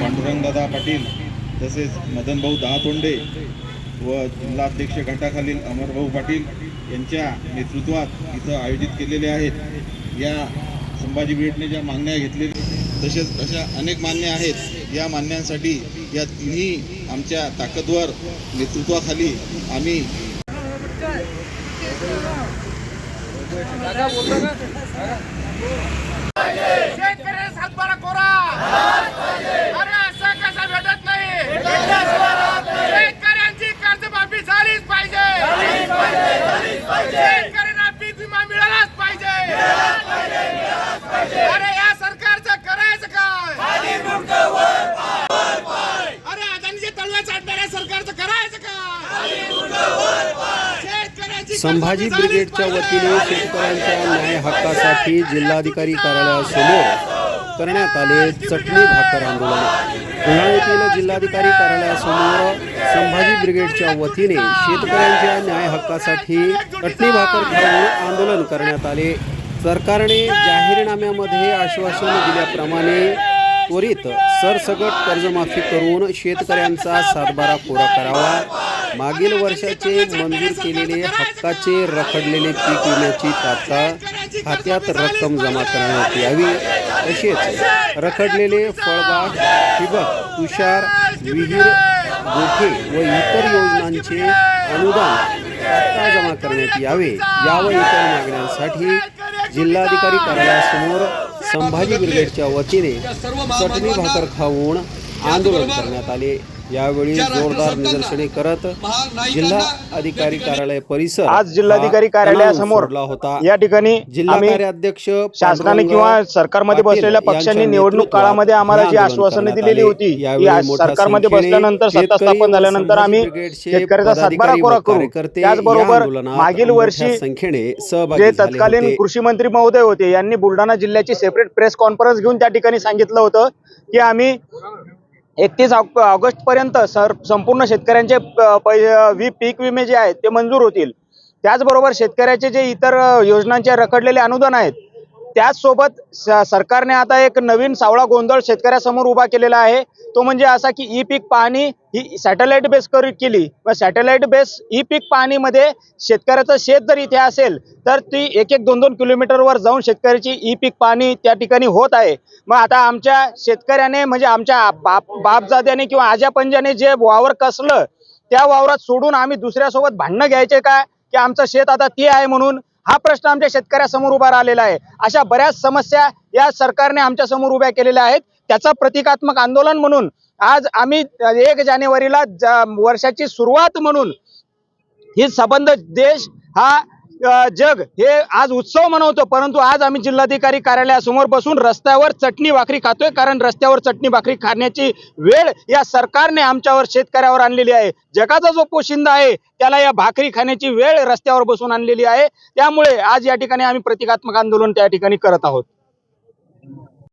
पांडुरंगदादा पाटील तसेच मदनभाऊ दहातोंडे व जिल्हाध्यक्ष गटाखालील अमरभाऊ पाटील यांच्या नेतृत्वात इथं आयोजित केलेले आहेत. या संभाजी ब्रिगेडने ज्या मागण्या घेतलेल्या तसेच अशा अनेक मान्य आहेत या मान्यांसाठी या तिन्ही आमच्या ताकदवर नेतृत्वाखाली आम्ही संभाजी ब्रिगेडच्या वतीने शेतकऱ्यांच्या न्याय हक्कासाठी जिल्हाधिकारी कार्यालयासमोर करण्यात आले चटणी भाकर आंदोलन. पुन्हा येथील जिल्हाधिकारी कार्यालयासमोर संभाजी ब्रिगेडच्या वतीने शेतकऱ्यांच्या न्याय हक्कासाठी चटणी भाकर खाऊन आंदोलन करण्यात आले. सरकारने जाहीरनाम्यामध्ये आश्वासन दिल्याप्रमाणे त्वरित सरसकट कर्जमाफी करून शेतकऱ्यांचा सातबारा कोरा करावा. मागील वर्षाचे मंजूर केलेले हक्काचे रखडलेले पीक विम्याची तात्काळ खात्यात रक्कम जमा करण्यात यावी. तसेच रखडलेले फळबाग ठिबक तुषार विहीर गोठे व इतर योजनांचे अनुदान तात्काळ जमा करण्यात यावे. या व इतर मागण्यांसाठी जिल्हाधिकारी कार्यालयासमोर संभाजी ब्रिगेडच्या वतीने चटणी भाकर खाऊन आंदोलन करण्यात आले. यावेळी जोरदार निदर्शने करत जिल्हा अधिकारी कार्यालय परिसर आज जिल्हाधिकारी कार्यालयासमोर होता या ठिकाणी जिल्हा कार्याध्यक्ष शासनाने किंवा सरकारमध्ये बसलेल्या पक्षांनी निवडणूक काळामध्ये आम्हाला जी आश्वासने दिलेली. होती सरकारमध्ये बसल्यानंतर सत्ता स्थापन झाल्यानंतर आम्ही शेतकऱ्याचा सातबारा कोरा करू त्याचबरोबर मागील वर्षी संख्येने सहभागी जे झाले तत्कालीन. कृषी मंत्री महोदय होते यांनी बुलढाणा जिल्ह्याची सेपरेट प्रेस कॉन्फरन्स घेऊन त्या ठिकाणी सांगितलं होतं की आम्ही एकतीस ऑगस्ट पर्यंत सर संपूर्ण शेतकऱ्यांचे पै- वी पीक विमे जे आहेत ते मंजूर होतील. त्याचबरोबर शेतकऱ्याचे जे इतर योजनांचे रखडलेले अनुदान आहेत त्याचसोबत स- सरकारने आता एक नवीन सावळा गोंधळ शेतकऱ्यासमोर उभा केलेला आहे. तो म्हणजे असा की ई पीक पाहणी ही सॅटेलाइट बेस कर केली. व सॅटेलाइट बेस ई पीक पाहणीमध्ये शेतकऱ्याचं शेत जर इथे असेल तर ती एक एक दोन दोन किलोमीटरवर जाऊन शेतकऱ्याची ई पीक पाहणी त्या ठिकाणी होत आहे. मग आता आमच्या शेतकऱ्याने म्हणजे आमच्या बाप बापजाद्याने किंवा आजापंजाने जे वावर कसलं त्या वावरात सोडून आम्ही दुसऱ्यासोबत भांडणं घ्यायचे काय की आमचं शेत आता ते आहे म्हणून हा प्रश्न आमच्या शेतकऱ्यासमोर उभा राहिलेला आहे. अशा बऱ्याच समस्या या सरकारने आमच्यासमोर उभ्या केलेल्या आहेत. त्याचा प्रतिकात्मक आंदोलन म्हणून आज आम्ही एक जानेवारीला वर्षाची सुरुवात म्हणून ही संबंध देश हा जग हे आज उत्सव मनवतो परंतु आज आम्ही जिल्हाधिकारी कार्यालयासमोर बसून रस्त्यावर चटणी भाकरी खातोय कारण रस्त्यावर चटणी भाकरी खाण्याची वेळ या सरकारने आमच्यावर शेतकऱ्यावर आणलेली आहे. जगाचा जो पोशिंदा आहे त्याला या भाकरी खाण्याची वेळ रस्त्यावर बसून आणलेली आहे. त्यामुळे आज या ठिकाणी आम्ही प्रतिकात्मक आंदोलन त्या ठिकाणी करत आहोत.